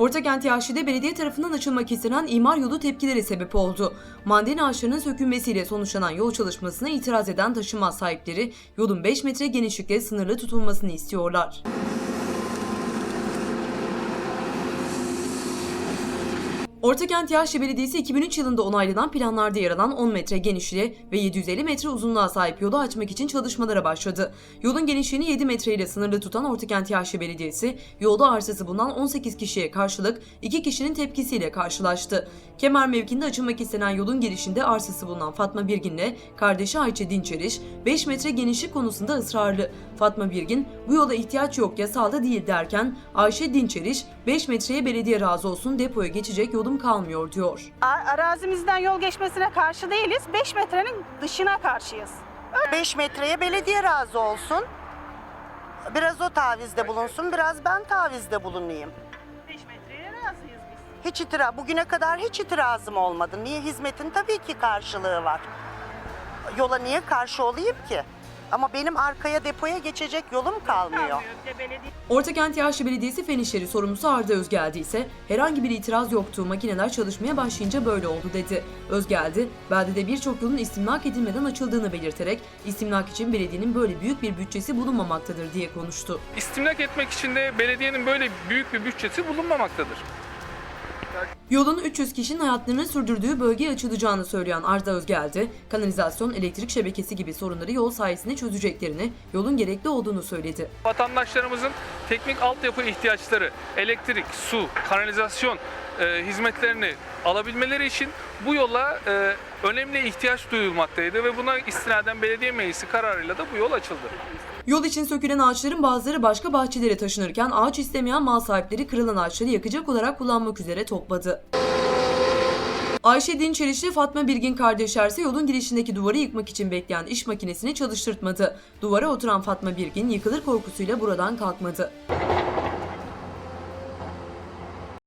Ortakent Yahşi'de belediye tarafından açılmak istenen imar yolu tepkileri sebep oldu. Mandalina ağaçlarının sökülmesiyle sonuçlanan yol çalışmasına itiraz eden taşınmaz sahipleri yolun 5 metre genişlikte sınırlı tutulmasını istiyorlar. Ortakent Yahşi Belediyesi 2003 yılında onaylanan planlarda yer alan 10 metre genişliğe ve 750 metre uzunluğa sahip yolu açmak için çalışmalara başladı. Yolun genişliğini 7 metre ile sınırlı tutan Ortakent Yahşi Belediyesi, yolda arsası bulunan 18 kişiye karşılık 2 kişinin tepkisiyle karşılaştı. Kemer mevkinde açılmak istenen yolun girişinde arsası bulunan Fatma Birgin'le kardeşi Ayça Dinçeriş 5 metre genişlik konusunda ısrarlı. Fatma Birgin bu yola ihtiyaç yok yasalda değil derken Ayşe Dinçeriş 5 metreye belediye razı olsun depoya geçecek yolum kalmıyor diyor. A- Arazimizden yol geçmesine karşı değiliz. 5 metrenin dışına karşıyız. 5 metreye belediye razı olsun. Biraz o tavizde bulunsun, biraz ben tavizde bulunayım. 5 metreye razıyız biz. Hiç itiraz, bugüne kadar hiç itirazım olmadı. Niye hizmetin tabii ki karşılığı var. Yola niye karşı olayım ki? Ama benim arkaya depoya geçecek yolum kalmıyor. Ortakent Yahşi Belediyesi Fen İşleri sorumlusu Arda Özgeldi ise herhangi bir itiraz yoktu makineler çalışmaya başlayınca böyle oldu dedi. Özgeldi, beldede birçok yolun istimlak edilmeden açıldığını belirterek istimlak için belediyenin böyle büyük bir bütçesi bulunmamaktadır diye konuştu. İstimlak etmek için de belediyenin böyle büyük bir bütçesi bulunmamaktadır. Yolun 300 kişinin hayatlarını sürdürdüğü bölgeye açılacağını söyleyen Arda Özgeldi, kanalizasyon, elektrik şebekesi gibi sorunları yol sayesinde çözeceklerini, yolun gerekli olduğunu söyledi. Vatandaşlarımızın teknik altyapı ihtiyaçları, elektrik, su, kanalizasyon e, hizmetlerini alabilmeleri için bu yola e, önemli ihtiyaç duyulmaktaydı ve buna istinaden belediye meclisi kararıyla da bu yol açıldı. Yol için sökülen ağaçların bazıları başka bahçelere taşınırken ağaç istemeyen mal sahipleri kırılan ağaçları yakacak olarak kullanmak üzere topladı. Ayşe Dinçeriş ile Fatma Bilgin kardeşlerse yolun girişindeki duvarı yıkmak için bekleyen iş makinesini çalıştırtmadı. Duvara oturan Fatma Bilgin yıkılır korkusuyla buradan kalkmadı.